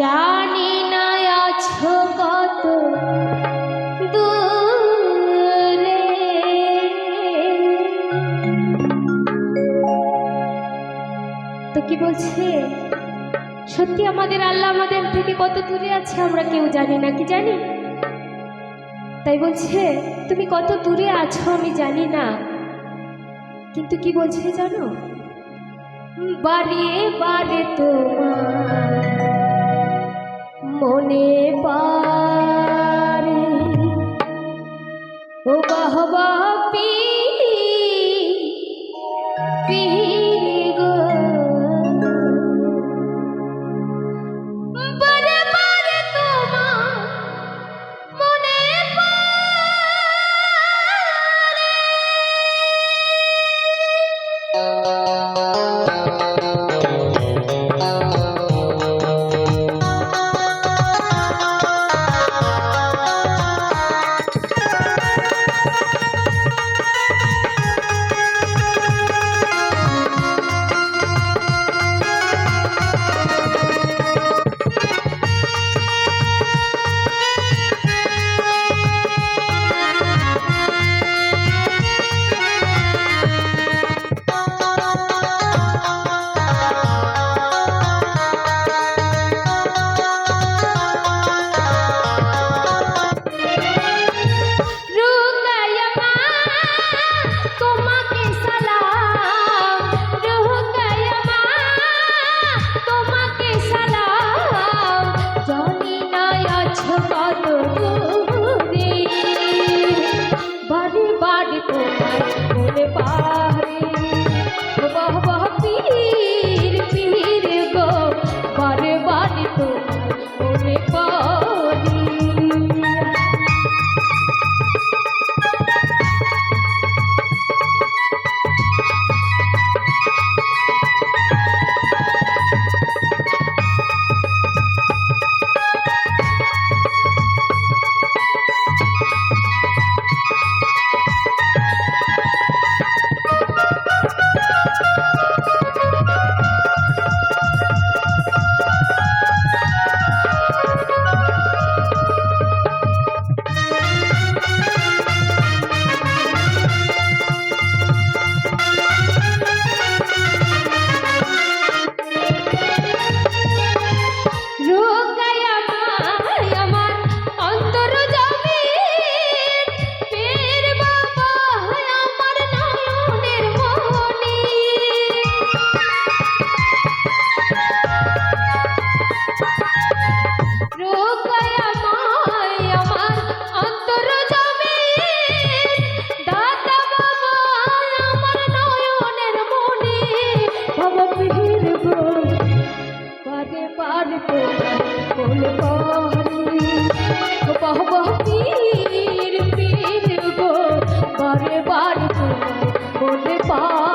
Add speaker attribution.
Speaker 1: জানি না, আছো কত দূরে। তো কি বলছে? সত্যি আমাদের আল্লাহ আমাদের থেকে কত দূরে আছে আমরা কেউ জানি না, কি জানি? তাই বলছে, তুমি কত দূরে আছো আমি জানি না। কিন্তু কি বলছে জানো? বারে বারে তোমার বারে বারে বলে পা